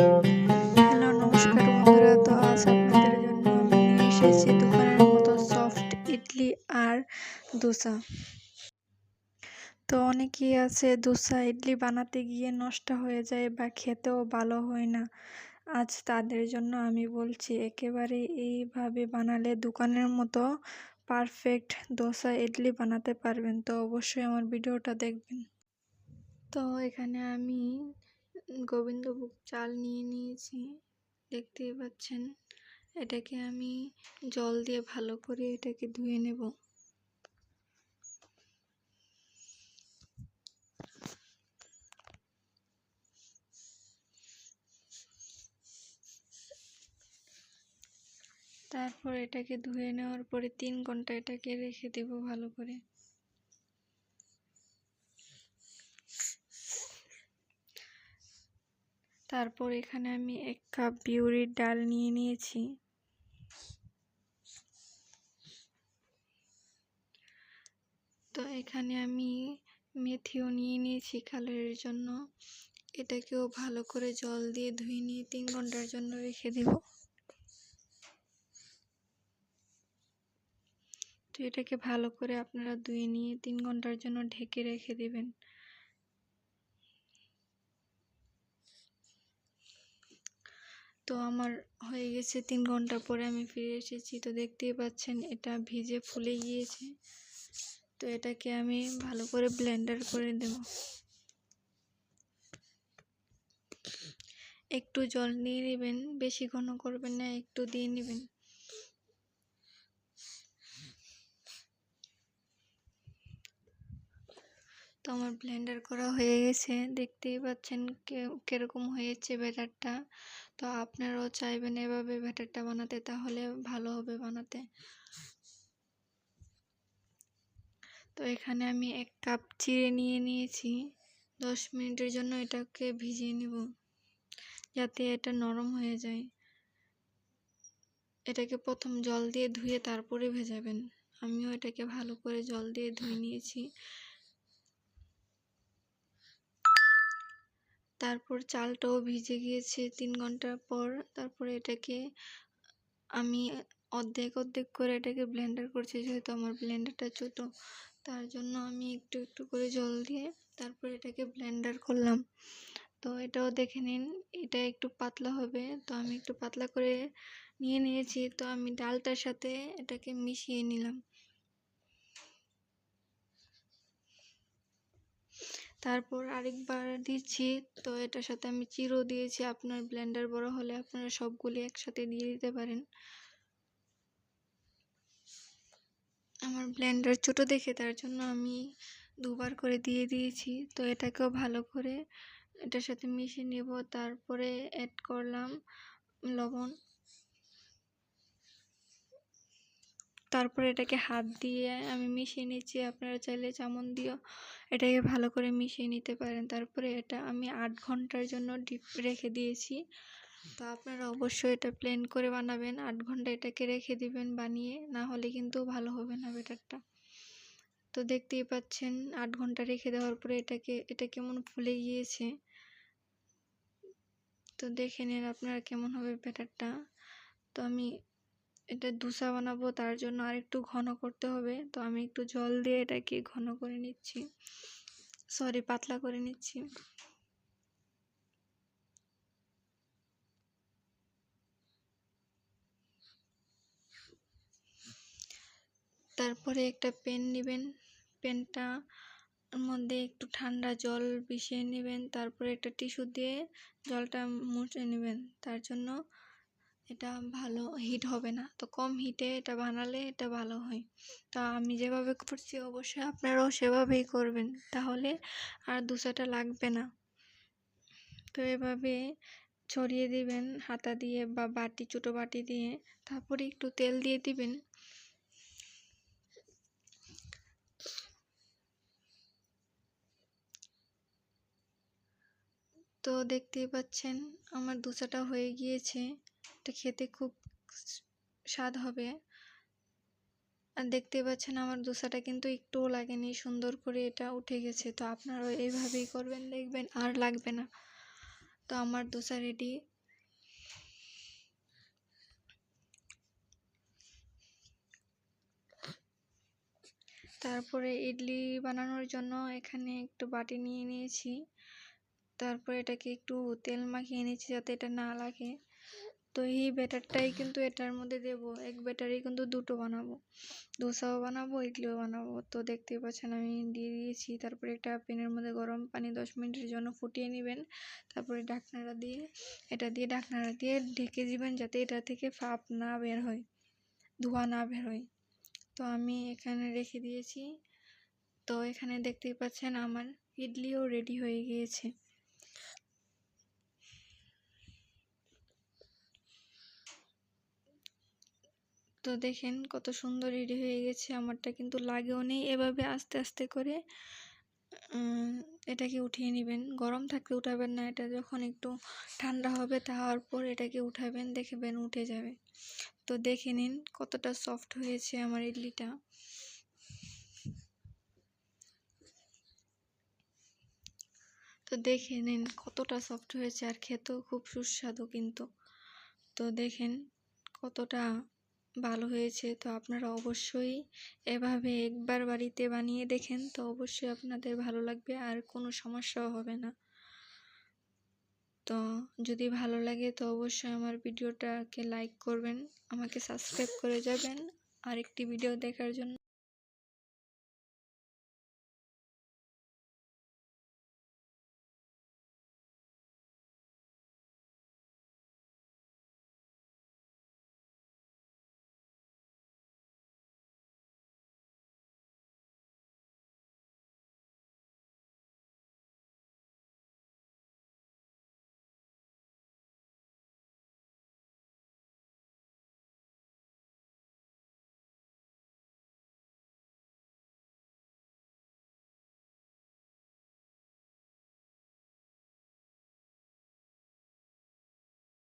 Hello, নমস্কার বন্ধুরা। তো আজ আপনাদের জন্য আমি এসেছি দোকানের মতো সফট ইডলি আর দোসা। তো অনেকেই আছে দোসা ইডলি বানাতে গিয়ে নষ্ট হয়ে যায় বা খেতেও ভালো হয় না। আজ তাদের জন্য আমি বলছি, একেবারে এইভাবে বানালে দোকানের মতো পারফেক্ট দোসা ইডলি বানাতে পারবেন। তো অবশ্যই আমার ভিডিওটা দেখবেন। তো এখানে আমি গোবিন্দভোগ চাল নিয়ে নিয়েছি, দেখতেই পাচ্ছেন। এটাকে আমি জল দিয়ে ভালো করে এটাকে ধুয়ে নেব। তারপর এটাকে ধুয়ে নেওয়ার পরে তিন ঘণ্টা এটাকে রেখে দেব ভালো করে। তারপর এখানে আমি এক কাপ বিউরির ডাল নিয়ে নিয়েছি। তো এখানে আমি মেথিও নিয়ে নিয়েছি কালারের জন্য। এটাকেও ভালো করে জল দিয়ে ধুয়ে নিয়ে তিন ঘণ্টার জন্য রেখে দেব। তো এটাকে ভালো করে আপনারা ধুয়ে নিয়ে তিন ঘণ্টার জন্য ঢেকে রেখে দেবেন। তো আমার হয়ে গেছে তিন ঘণ্টা পরে আমি ফিরে এসেছি। তো দেখতেই পাচ্ছেন, এটা ভিজে ফুলে গিয়েছে। তো এটাকে আমি ভালো করে ব্লেন্ডার করে দেব। একটু জল নিয়ে নেবেন, বেশি ঘন করবেন না, একটু দিয়ে নেবেন। তো আমার ব্লেন্ডার করা হয়ে গেছে। দেখতেই পাচ্ছেন কীরকম হয়েছে ব্যাটারটা। তো আপনারাও চাইবেন এভাবে ব্যাটারটা বানাতে, তাহলে ভালো হবে বানাতে। তো এখানে আমি এক কাপ চিড়ে নিয়ে নিয়েছি। দশ মিনিটের জন্য এটাকে ভিজিয়ে নেব, যাতে এটা নরম হয়ে যায়। এটাকে প্রথম জল দিয়ে ধুয়ে তারপরে ভেজাবেন। আমিও এটাকে ভালো করে জল দিয়ে ধুয়ে নিয়েছি। তারপর চালটাও ভিজে গিয়েছে তিন ঘণ্টা পর। তারপরে এটাকে আমি অর্ধেক অর্ধেক করে এটাকে ব্লেন্ডার করছি, যেহেতু আমার ব্লেন্ডারটা ছোটো। তার জন্য আমি একটু একটু করে জল দিয়ে তারপর এটাকে ব্লেন্ডার করলাম। তো এটাও দেখে নিন, এটা একটু পাতলা হবে। তো আমি একটু পাতলা করে নিয়ে নিয়েছি। তো আমি ডালটার সাথে এটাকে মিশিয়ে নিলাম। তারপর আরেকবার দিচ্ছি। তো এটার সাথে আমি চিরো দিয়েছি। আপনার ব্লেন্ডার বড় হলে আপনারা সবগুলি একসাথে দিয়ে দিতে পারেন। আমার ব্লেন্ডার ছোট দেখে তার জন্য আমি দুবার করে দিয়ে দিয়েছি। তো এটাকেও ভালো করে এটার সাথে মিশিয়ে নেব। তারপরে অ্যাড করলাম লবণ। তারপরে এটাকে হাত দিয়ে আমি মিশিয়ে নিচ্ছি। আপনারা চাইলে চামন দিয়েও এটাকে ভালো করে মিশিয়ে নিতে পারেন। তারপরে এটা আমি আট ঘণ্টার জন্য ডিপ রেখে দিয়েছি। তো আপনারা অবশ্যই এটা প্লেন করে বানাবেন। আট ঘণ্টা এটাকে রেখে দিবেন বানিয়ে, না হলে কিন্তু ভালো হবে না ব্যাটারটা। তো দেখতেই পাচ্ছেন, আট ঘণ্টা রেখে দেওয়ার পরে এটাকে, এটা কেমন ফুলে গিয়েছে। তো দেখে নিন আপনারা কেমন হবে ব্যাটারটা। তো আমি এটা ধোসা বানাবো, তার জন্য আর একটু ঘন করতে হবে। তো আমি একটু জল দিয়ে এটাকে ঘন করে নিচ্ছি। সরি পাতলা করে নিচ্ছি। তারপরে একটা পেন নেবেন। পেনটা মধ্যে একটু ঠান্ডা জল মিশিয়ে নেবেন। তারপরে একটা টিস্যু দিয়ে জলটা মুছে নেবেন। তার জন্য এটা ভালো হিট হবে না। তো কম হিটে এটা বানালে এটা ভালো হয়। তো আমি যেভাবে করছি অবশ্যই আপনারাও সেভাবেই করবেন। তাহলে আর দুশোটা লাগবে না। তো এভাবে ছড়িয়ে দিবেন হাতা দিয়ে বা বাটি, ছোটো বাটি দিয়ে। তারপরে একটু তেল দিয়ে দিবেন। তো দেখতেই পাচ্ছেন আমার দোসাটা হয়ে গিয়েছে। এটা খেতে খুব স্বাদ হবে। আর দেখতে পাচ্ছেন আমার দোসাটা কিন্তু একটুও লাগেনি, সুন্দর করে এটা উঠে গেছে। তো আপনারাও এইভাবেই করবেন, দেখবেন আর লাগবে না। তো আমার দোসা রেডি তারপরে ইডলি বানানোর জন্য এখানে একটু বাটি নিয়ে নিয়েছি। তারপরে এটাকে একটু তেল মাখিয়ে নিয়েছি যাতে এটা না লাগে। তো এই ব্যাটারটাই কিন্তু এটার মধ্যে দেব। এক ব্যাটারে কিন্তু দুটো বানাবো। দোসাও বানাবো, ইডলিও বানাবো। তো দেখতেই পাচ্ছেন আমি দিয়ে দিয়েছি। তারপরে একটা প্যানের মধ্যে গরম পানি দশ মিনিটের জন্য ফুটিয়ে নেবেন। তারপরে ঢাকনাটা দিয়ে, এটা দিয়ে ঢাকনাটা দিয়ে ঢেকে দিবেন যাতে এটা থেকে ফাপ না বের হয়, ধোঁয়া না বের হয়। তো আমি এখানে রেখে দিয়েছি। তো এখানে দেখতেই পাচ্ছেন আমার ইডলিও রেডি হয়ে গিয়েছে। তো দেখেন কত সুন্দর রেডি হয়ে গেছে, আমারটা কিন্তু লাগেও নেই। এভাবে আস্তে আস্তে করে এটাকে উঠিয়ে নেবেন। গরম থাকতে উঠাবেন না, এটা যখন একটু ঠান্ডা হবে তার পর এটাকে উঠাবেন, দেখবেন উঠে যাবে। তো দেখে নিন কতটা সফট হয়েছে আমার ইডলিটা। তো দেখে নিন কতটা সফট হয়েছে, আর খেতেও খুব সুস্বাদু কিন্তু। তো দেখেন কতটা ভালো হয়েছে, তো আপনারা অবশ্যই এভাবে একবার বাড়িতে বানিয়ে দেখেন, তো অবশ্যই আপনাদের ভালো লাগবে আর কোনো সমস্যাও হবে না। তো যদি ভালো লাগে, তো অবশ্যই আমার ভিডিওটাকে লাইক করবেন, আমাকে সাবস্ক্রাইব করে যাবেন। আরেকটি ভিডিও দেখার জন্য